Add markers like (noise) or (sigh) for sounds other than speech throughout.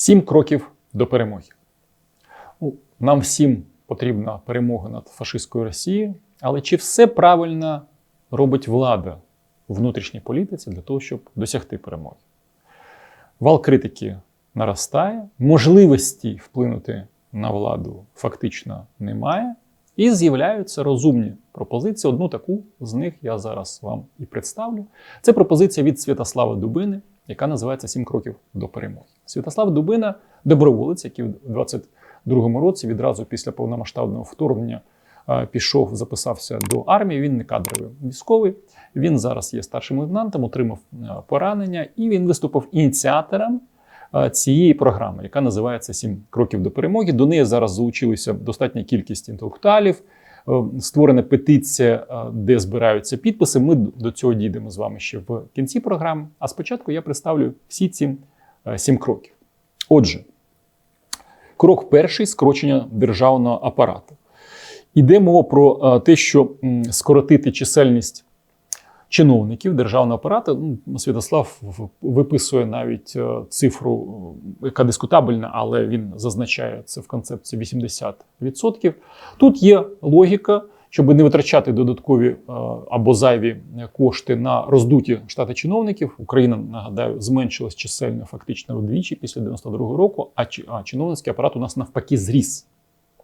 Сім кроків до перемоги. Ну, Нам всім потрібна перемога над фашистською Росією, але чи все правильно робить влада у внутрішній політиці для того, щоб досягти перемоги? Вал критики наростає, можливості вплинути на владу фактично немає, і з'являються розумні пропозиції. Одну таку з них я зараз вам і представлю. Це пропозиція від Святослава Дубини, яка називається Сім кроків до перемоги. Святослав Дубина доброволець, який у 22-му році, відразу після повномасштабного вторгнення, е, пішов, записався до армії. Він не кадровий військовий. Він зараз є старшим лейтенантом, отримав е, поранення, і він виступив ініціатором е, цієї програми, яка називається Сім кроків до перемоги. До неї зараз залучилися достатня кількість інтелектуалів. Е, Створена петиція, е, де збираються підписи. Ми до цього дійдемо з вами ще в кінці програми. А спочатку я представлю всі ці е, сім кроків. Отже, крок перший скорочення державного апарату. Іде мова про те, що скоротити чисельність чиновників державного апарату. Ну, Святослав виписує навіть е, цифру, е, яка дискутабельна, але він зазначає це в концепції 80%. Тут є логіка, щоб не витрачати додаткові е, або зайві кошти на роздуті штати чиновників. Україна, нагадаю, зменшилась чисельно фактично вдвічі після 92-го року, а, чиновницький апарат у нас навпаки зріс.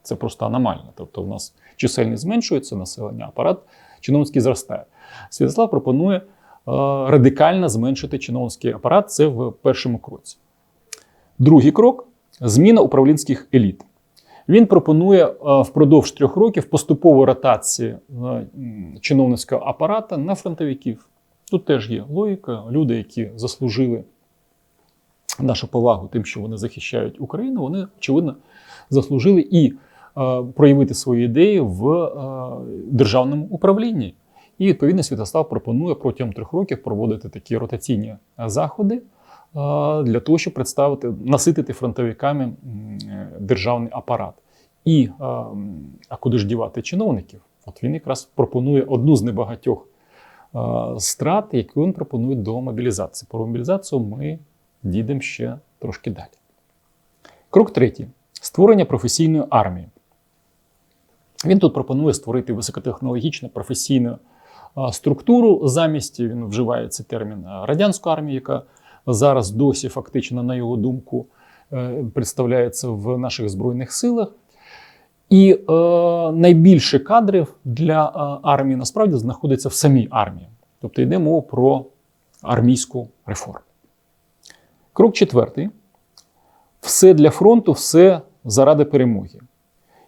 Це просто аномально. Тобто, у нас чисельність зменшується населення, апарат чиновницький зростає. Святослав пропонує е, радикально зменшити чиновницький апарат. Це в першому кроці. Другий крок зміна управлінських еліт. Він пропонує е, впродовж трьох років поступову ротацію е, чиновницького апарата на фронтовиків. Тут теж є логіка. Люди, які заслужили нашу повагу тим, що вони захищають Україну, вони очевидно заслужили і проявити свої ідеї в державному управлінні. І відповідно Святослав пропонує протягом трьох років проводити такі ротаційні е, заходи е, для того, щоб представити, наситити фронтовиками е, державний апарат. І а куди ж дівати чиновників? От він якраз пропонує одну з небагатьох страт, які він пропонує до мобілізації. Про мобілізацію ми дійдемо ще трошки далі. Крок третій створення професійної армії. Він тут пропонує створити високотехнологічну професійну структуру. Замість він вживає цей термін радянську армію, яка зараз досі фактично, на його думку, е, представляється в наших збройних силах. І е, найбільше кадрів для е, армії насправді знаходиться в самій армії. Тобто йде мова про армійську реформу. Крок четвертий. Все для фронту, все заради перемоги.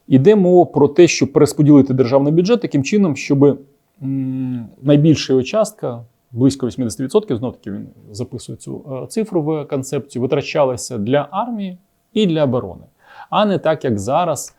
Іде мова про те, щоб перерозподілити державний бюджет таким чином, щоб найбільша його частка, близько 80%, знов таки він записує цю е, цифру в концепцію, витрачалася для армії і для оборони, а не так, як зараз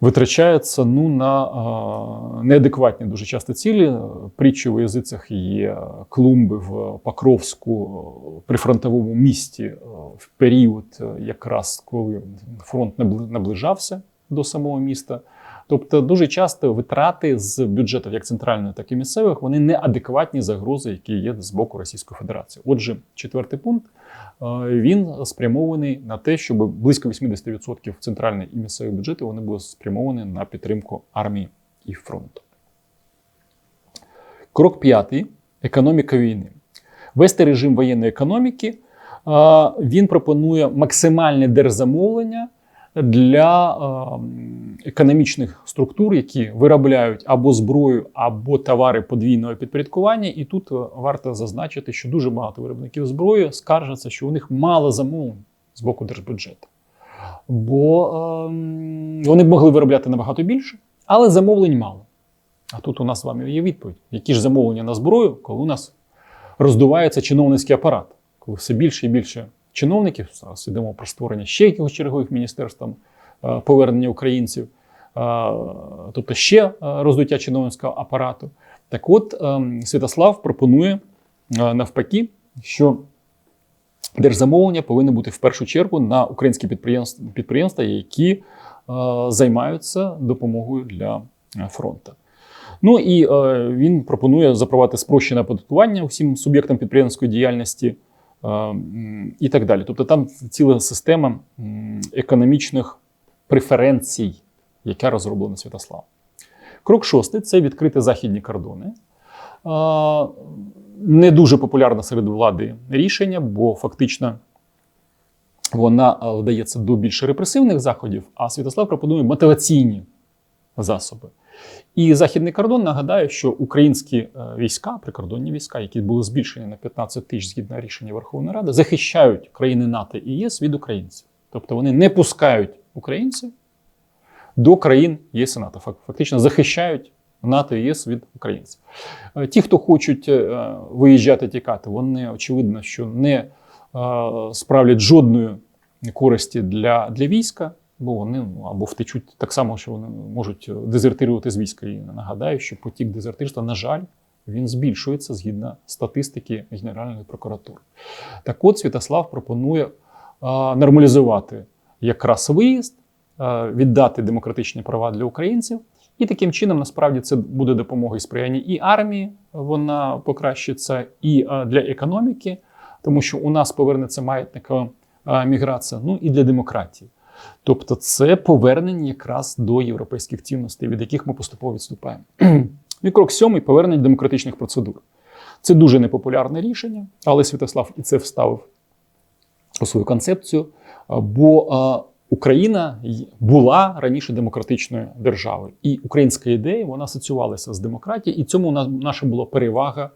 витрачається ну, на е, неадекватні дуже часто цілі. Притчі у язицях є клумби в Покровську е, при фронтовому місті е, в період, е, якраз коли фронт набли- наближався до самого міста. Тобто дуже часто витрати з бюджетів як центрального, так і місцевих, вони неадекватні загрози, які є з боку Російської Федерації. Отже, четвертий пункт е, він спрямований на те, щоб близько 80% центральних і місцевих бюджетів вони були спрямовані на підтримку армії і фронту. Крок п'ятий економіка війни. Вести режим воєнної економіки. е, Він пропонує максимальне держзамовлення для е, економічних структур, які виробляють або зброю, або товари подвійного підпорядкування. І тут е, варто зазначити, що дуже багато виробників зброї скаржаться, що у них мало замовлень з боку держбюджету. Бо е, вони б могли виробляти набагато більше, але замовлень мало. А тут у нас з вами є відповідь: які ж замовлення на зброю, коли у нас роздувається чиновницький апарат, коли все більше і більше чиновників, зараз йдемо про створення ще якихось чергових міністерств, там, е, повернення українців, е, тобто ще е, роздуття чиновницького апарату. Так от Святослав пропонує навпаки, що держзамовлення повинні бути в першу чергу на українські підприємства, підприємства які займаються допомогою для фронту. Ну і е, він пропонує запровадити спрощене оподаткування усім суб'єктам підприємницької діяльності, і так далі. Тобто там ціла система економічних преференцій, яка розроблена Святославом. Крок шостий це відкрити західні кордони. Не дуже популярне серед влади рішення, бо фактично вона вдається до більш репресивних заходів, а Святослав пропонує мотиваційні засоби. І західний кордон нагадаю, що українські е, війська, прикордонні війська, які були збільшені на 15 тисяч згідно рішення Верховної Ради, захищають країни НАТО і ЄС від українців. Тобто вони не пускають українців до країн ЄС і НАТО. Фак- Фактично захищають НАТО і ЄС від українців. Е, Ті, хто хочуть е, виїжджати тікати, вони очевидно, що не справлять жодної користі для, для війська, бо вони ну, або втечуть так само, що вони можуть дезертирувати з війська. І нагадаю, що потік дезертирства, на жаль, він збільшується згідно статистики Генеральної прокуратури. Так от Святослав пропонує е, нормалізувати якраз виїзд, е, віддати демократичні права для українців. І таким чином, насправді, це буде допомога і сприяння і армії, вона покращиться, і е, для економіки, тому що у нас повернеться маятникова е, міграція, ну і для демократії. Тобто, це повернення якраз до європейських цінностей, від яких ми поступово відступаємо. (clears throat) І крок сьомий повернення демократичних процедур. Це дуже непопулярне рішення, але Святослав і це вставив у свою концепцію. Бо Україна була раніше демократичною державою, і українська ідея вона асоціювалася з демократією, і цьому наша була перевага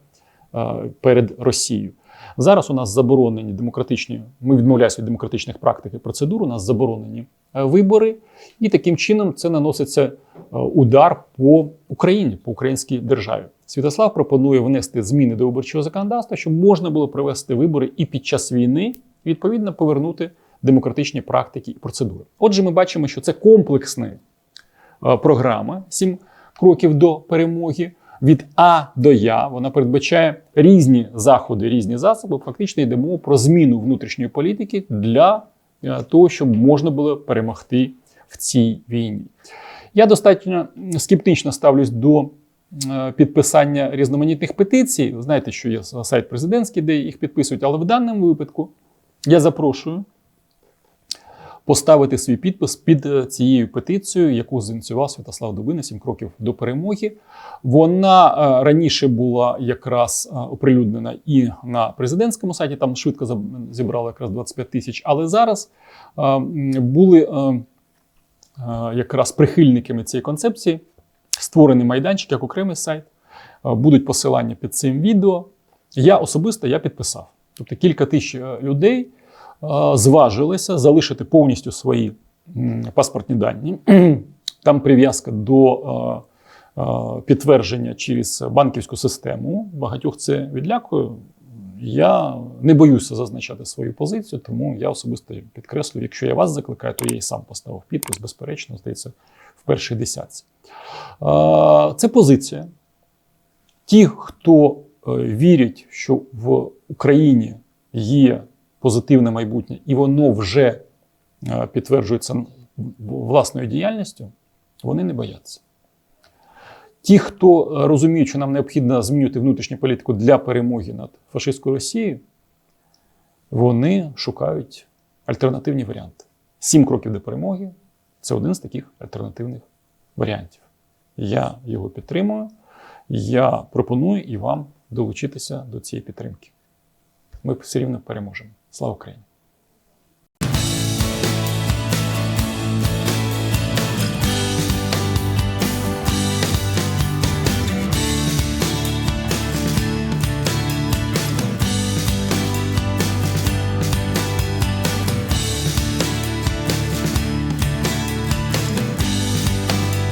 перед Росією. Зараз у нас заборонені демократичні, ми відмовляємося від демократичних практик і процедур, у нас заборонені е, вибори, і таким чином це наноситься е, удар по Україні, по українській державі. Святослав пропонує внести зміни до виборчого законодавства, щоб можна було провести вибори і під час війни, відповідно, повернути демократичні практики і процедури. Отже, ми бачимо, що це комплексна е, програма, сім кроків до перемоги. Від А до Я вона передбачає різні заходи, різні засоби. Фактично йде мова про зміну внутрішньої політики для е, того, щоб можна було перемогти в цій війні. Я достатньо скептично ставлюсь до е, підписання різноманітних петицій. Ви знаєте, що є сайт президентський, де їх підписують, але в даному випадку я запрошую поставити свій підпис під е, цією петицією, яку зініціював Святослав Дубина «Сім кроків до перемоги. Вона е, раніше була якраз е, оприлюднена і на президентському сайті. Там швидко зібрали якраз 25 тисяч. Але зараз були якраз прихильниками цієї концепції. Створений майданчик як окремий сайт. Будуть посилання під цим відео. Я особисто я підписав. Тобто кілька тисяч людей зважилися залишити повністю свої паспортні дані. (clears throat) Там прив'язка до підтвердження через банківську систему. Багатьох це відлякує. Я не боюся зазначати свою позицію, тому я особисто підкреслюю, якщо я вас закликаю, то я і сам поставив підпис, безперечно, здається, в першій десятці. Це позиція. Ті, хто е, вірять, що в Україні є позитивне майбутнє, і воно вже е, підтверджується власною діяльністю, вони не бояться. Ті, хто е, розуміють, що нам необхідно змінювати внутрішню політику для перемоги над фашистською Росією, вони шукають альтернативні варіанти. Сім кроків до перемоги це один з таких альтернативних варіантів. Я його підтримую. Я пропоную і вам долучитися до цієї підтримки. Ми все рівно переможемо. Слава Україні!